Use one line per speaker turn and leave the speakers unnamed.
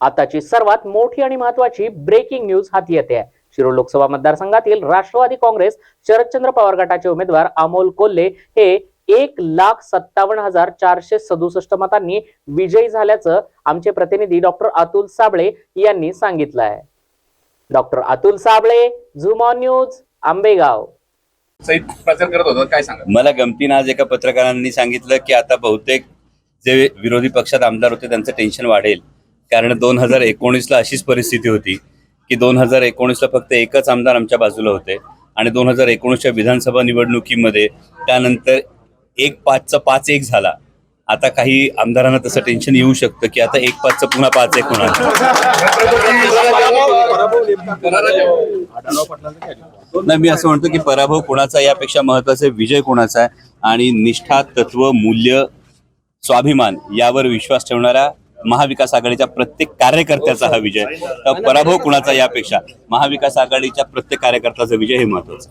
आताची सर्वात मोठी आणि महत्वाची ब्रेकिंग न्यूज हाती येते. आहे शिरूर लोकसभा मतदारसंघातील राष्ट्रवादी काँग्रेस शरदचंद्र पवार गटाचे उमेदवार अमोल कोल्हे हे एक लाख सत्तावन्न हजार चारशे सदुसष्ट मतांनी विजयी झाल्याचं आमचे प्रतिनिधी डॉक्टर अतुल साबळे यांनी सांगितलं आहे doctor Atul Sable Zoom On News Ambegaon.
सहित प्रचार करत होता काय सांगा?
मला गमतीनं आज एका पत्रकारांनी सांगितलं की आता बहुतेक जे विरोधी पक्षात आमदार होते त्यांचं टेन्शन वाढेल. कारण दोन हजार एकोणीसला अशीच परिस्थिती होती की दोन हजार एकोणीसला फक्त एकच आमदार आमच्या बाजूला होते आणि दोन हजार एकोणीसच्या विधानसभा निवडणुकीमध्ये त्यानंतर एक पाचचा पाच एक झाला. आता काही आमदारांना तसं टेन्शन येऊ शकतं की आता एक पाचचं पुन्हा पाच एक होणार. नाही मी असं म्हणतो की पराभव कोणाचा यापेक्षा महत्त्वाचा विजय कोणाचा आहे? आणि निष्ठा तत्व मूल्य स्वाभिमान यावर विश्वास ठेवणाऱ्या महाविकास आघाडीच्या प्रत्येक कार्यकर्त्याचा हा विजय. तर पराभव कुणाचा यापेक्षा? महाविकास आघाडीच्या प्रत्येक कार्यकर्त्याचा विजय हे महत्वाचं